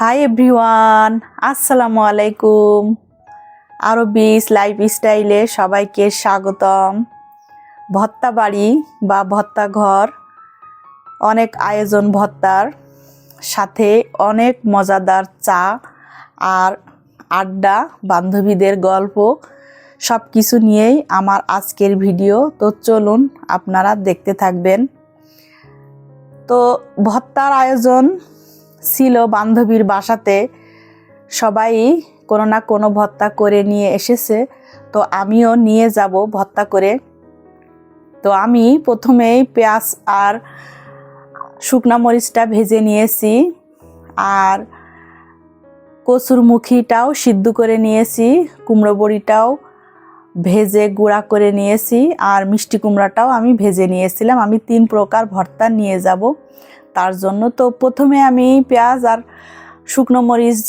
Hi everyone আসসালামু আলাইকুম আরও বিশ লাইফ স্টাইলে সবাইকে স্বাগতম। ভত্তা বাড়ি বা ভত্তা ঘর, অনেক আয়োজন ভত্তার, সাথে অনেক মজাদার চা আর আড্ডা, বান্ধবীদের গল্প সব কিছু নিয়েই আমার আজকের ভিডিও। তো চলুন আপনারা দেখতে থাকবেন। তো ভত্তার আয়োজন ছিল বান্ধবীর বাসাতে। সবাই কোনো না কোনো ভত্তা করে নিয়ে এসেছে। তো আমিও নিয়ে যাব ভত্তা করে। তো আমি প্রথমেই পেঁয়াজ আর শুকনা মরিচটা ভেজে নিয়েছি। আর কচুর মুখিটাও সিদ্ধ করে নিয়েছি, কুমড়ো বড়িটাও ভেজে গুঁড়া করে নিয়েছি, আর মিষ্টি কুমড়াটাও আমি ভেজে নিয়েছিলাম। আমি তিন প্রকার ভর্তা নিয়ে যাব। তার জন্য তো প্রথমে আমি পেঁয়াজ আর শুকনো মরিচ,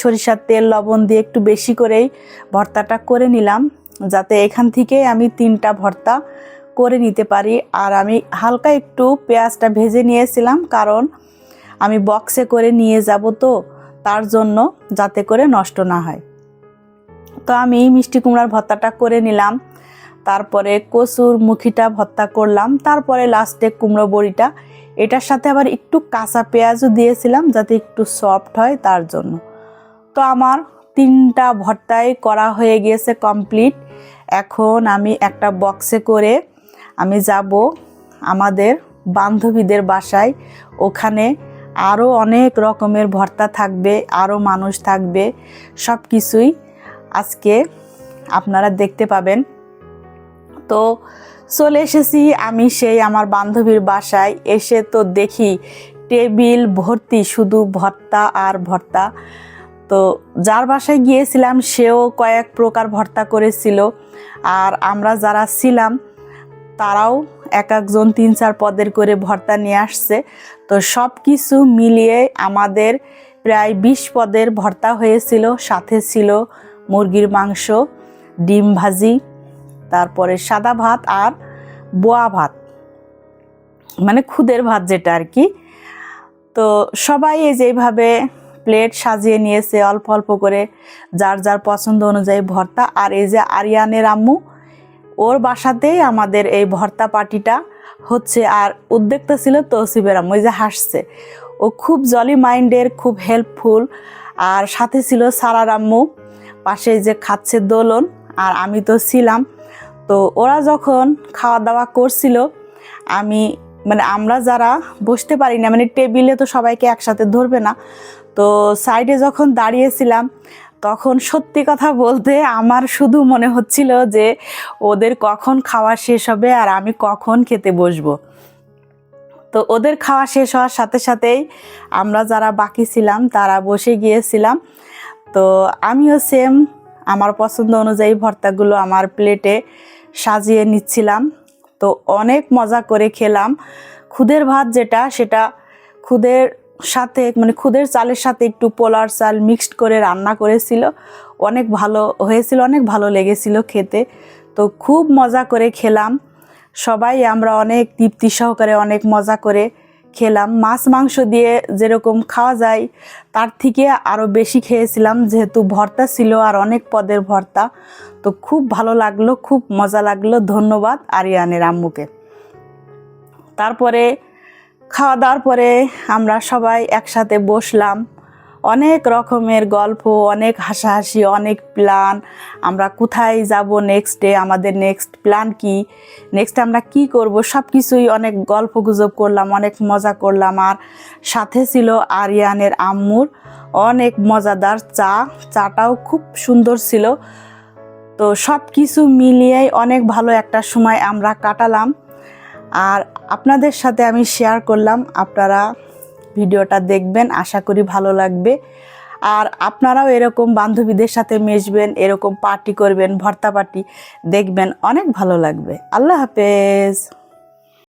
সরিষার তেল, লবণ দিয়ে একটু বেশি করেই ভর্তাটা করে নিলাম, যাতে এখান থেকে আমি তিনটা ভর্তা করে নিতে পারি। আর আমি হালকা একটু পেঁয়াজটা ভেজে নিয়েছিলাম, কারণ আমি বক্সে করে নিয়ে যাব তো, তার জন্য যাতে করে নষ্ট না হয়। তো আমি মিষ্টি কুমড়ার ভর্তাটা করে নিলাম। তারপরে কচুর মুখিটা ভর্তা করলাম, তারপরে লাস্টে কুমড়ো বড়িটা। এটার সাথে আবার একটু কাঁচা পেঁয়াজও দিয়েছিলাম যাতে একটু সফট হয় তার জন্য। তো আমার তিনটা ভর্তাই করা হয়ে গিয়েছে কমপ্লিট এখন আমি একটা বক্সে করে আমি যাব আমাদের বান্ধবীদের বাসায়। ওখানে আরও অনেক রকমের ভর্তা থাকবে আরও মানুষ থাকবে সব কিছুই আজকে আপনারা দেখতে পাবেন। তো চলে এসেছি আমি সেই আমার বান্ধবীর বাসায়। এসে তো দেখি টেবিল, ভর্তি, শুধু ভর্তা আর ভর্তা। তো যার বাসায় গিয়েছিলাম, সেও কয়েক প্রকার ভর্তা করেছিল। আর আমরা যারা ছিলাম, তারাও এক একজন তিন চার পদের করে ভর্তা নিয়ে আসছে। তো সব কিছু মিলিয়ে আমাদের প্রায় বিশ পদের ভর্তা হয়েছিল। সাথে ছিল মুরগির মাংস, ডিম ভাজি তারপরে সাদা ভাত আর বোয়া ভাত মানে খুদের ভাত যেটা আর কি। তো সবাই এই যেভাবে প্লেট সাজিয়ে নিয়েছে অল্প অল্প করে, যার যার পছন্দ অনুযায়ী ভর্তা। আর এই যে আরিয়ানের আম্মু, ওর বাসাতেই আমাদের এই ভর্তা পার্টিটা হচ্ছে। আর উদ্যোক্তা ছিল তৌসিবের আম্মু ওই যে হাসছে। ও খুব জলি মাইন্ডের খুব হেল্পফুল আর সাথে ছিল সারার আম্মু, পাশে যে খাচ্ছে দোলন। আর আমি তো ছিলাম। তো ওরা যখন খাওয়া দাওয়া করছিল, আমি মানে আমরা যারা বসতে পারি না মানে টেবিলে তো সবাইকে একসাথে ধরবে না, তো সাইডে যখন দাঁড়িয়েছিলাম, তখন সত্যি কথা বলতে আমার শুধু মনে হচ্ছিল যে ওদের কখন খাওয়া শেষ হবে আর আমি কখন খেতে বসবো। তো ওদের খাওয়া শেষ হওয়ার সাথে সাথেই আমরা যারা বাকি ছিলাম, তারা বসে গিয়েছিলাম। তো আমিও সেম আমার পছন্দ অনুযায়ী ভর্তাগুলো আমার প্লেটে সাজিয়ে নিচ্ছিলাম। তো অনেক মজা করে খেলাম। খুদের ভাত যেটা, সেটা খুদের সাথে মানে খুদের চালের সাথে একটু পোলার চাল মিক্সড করে রান্না করেছিল। অনেক ভালো হয়েছিল, অনেক ভালো লেগেছিল খেতে। তো খুব মজা করে খেলাম। সবাই, আমরা অনেক তৃপ্তি সহকারে অনেক মজা করে খেলাম। মাছ, মাংস দিয়ে যেরকম খাওয়া যায়, তার থেকে আরও বেশি খেয়েছিলাম, যেহেতু ভর্তা ছিল আর অনেক পদের ভর্তা। তো খুব ভালো লাগল, খুব মজা লাগল। ধন্যবাদ আরিয়ানের আম্মুকে। তারপরে, খাওয়া দাওয়ার পরে আমরা সবাই একসাথে বসলাম। অনেক রকমের গল্প, অনেক হাসাহাসি, অনেক প্ল্যান আমরা কোথায় যাব নেক্সট ডে আমাদের নেক্সট প্ল্যান কি? নেক্সট আমরা কি করব? সব কিছুই অনেক গল্প গুজব করলাম, অনেক মজা করলাম। আর সাথে ছিল আরিয়ানের আম্মুর অনেক মজাদার চা। চাটাও খুব সুন্দর ছিল। তো সব কিছু মিলিয়েই অনেক ভালো একটা সময় আমরা কাটালাম। আর আপনাদের সাথে আমি শেয়ার করলাম। আপনারা ভিডিওটা দেখবেন, আশা করি ভালো লাগবে। আর আপনারাও এরকম বান্ধবীদের সাথে মেশবেন, এরকম পার্টি করবেন, ভর্তা পার্টি দেখবেন, অনেক ভালো লাগবে। আল্লাহ হাফেজ।